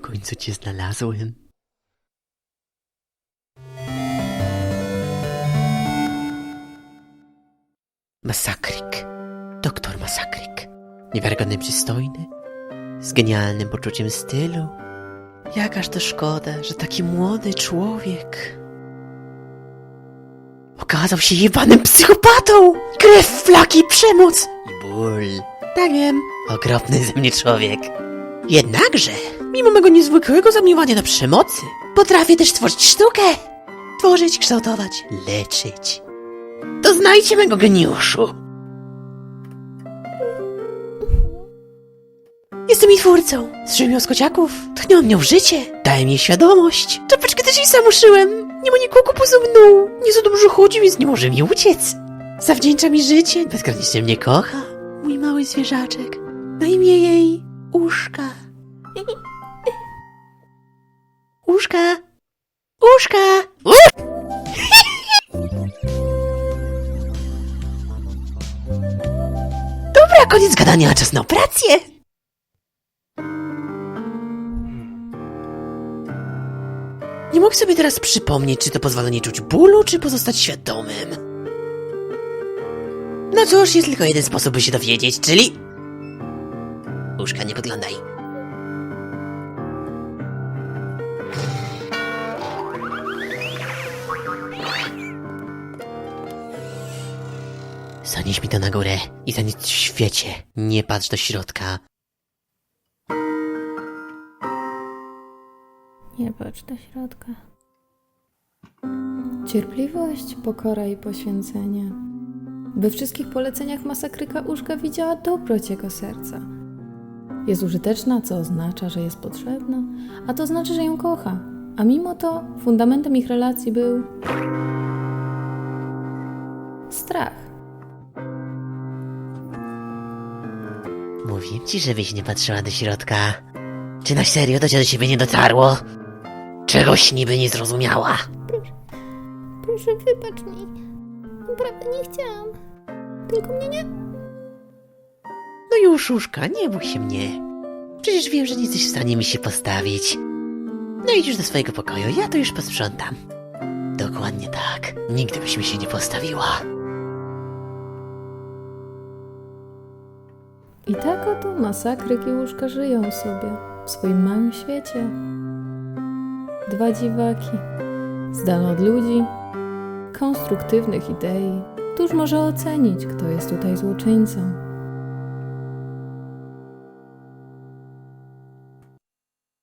końcu cię znalazłem. Masakryk. Doktor Masakryk. Niewiarygodnie przystojny, z genialnym poczuciem stylu. Jakaż to szkoda, że taki młody człowiek okazał się jebanym psychopatą! Krew, flaki, przemoc i ból. Tak wiem, okropny ze mnie człowiek. Jednakże, mimo mego niezwykłego zamiłowania do przemocy, potrafię też tworzyć sztukę. Tworzyć, kształtować, leczyć. Doznajcie mego geniuszu. Jestem jej twórcą. Ją z kociaków, tchnąłem nią w życie, dałem jej świadomość. Czapeczkę też jej sam uszyłem. Nie ma nikogo poza mną. Nie za dobrze chodzi, więc nie może mi uciec. Zawdzięcza mi życie, bezgranicznie mnie kocha. Mój mały zwierzaczek. Na imię jej Uszka. Uszka. Uszka. Dobra, koniec gadania, czas na operację. Nie mogę sobie teraz przypomnieć, czy to pozwala nie czuć bólu, czy pozostać świadomym. No cóż, jest tylko jeden sposób, by się dowiedzieć, czyli... Uszka, nie podglądaj. Zanieś mi to na górę i za nic w świecie nie patrz do środka. Nie patrz do środka. Cierpliwość, pokora i poświęcenie. We wszystkich poleceniach masakryka Uszka widziała dobroć jego serca. Jest użyteczna, co oznacza, że jest potrzebna, a to znaczy, że ją kocha. A mimo to fundamentem ich relacji był strach. Mówiłem ci, żebyś nie patrzyła do środka. Czy na serio to cię do siebie nie dotarło? Czegoś niby nie zrozumiała. Proszę, wybacz mi. Naprawdę nie chciałam. Tylko mnie nie. No już, Uszka, nie bój się mnie. Przecież wiem, że nie jesteś w stanie mi się postawić. No idź już do swojego pokoju, ja to już posprzątam. Dokładnie tak. Nigdy byś mi się nie postawiła. I tak oto masakryk i łóżka żyją sobie w swoim małym świecie. Dwa dziwaki, zdane od ludzi, konstruktywnych idei. Któż może ocenić, kto jest tutaj złoczyńcą?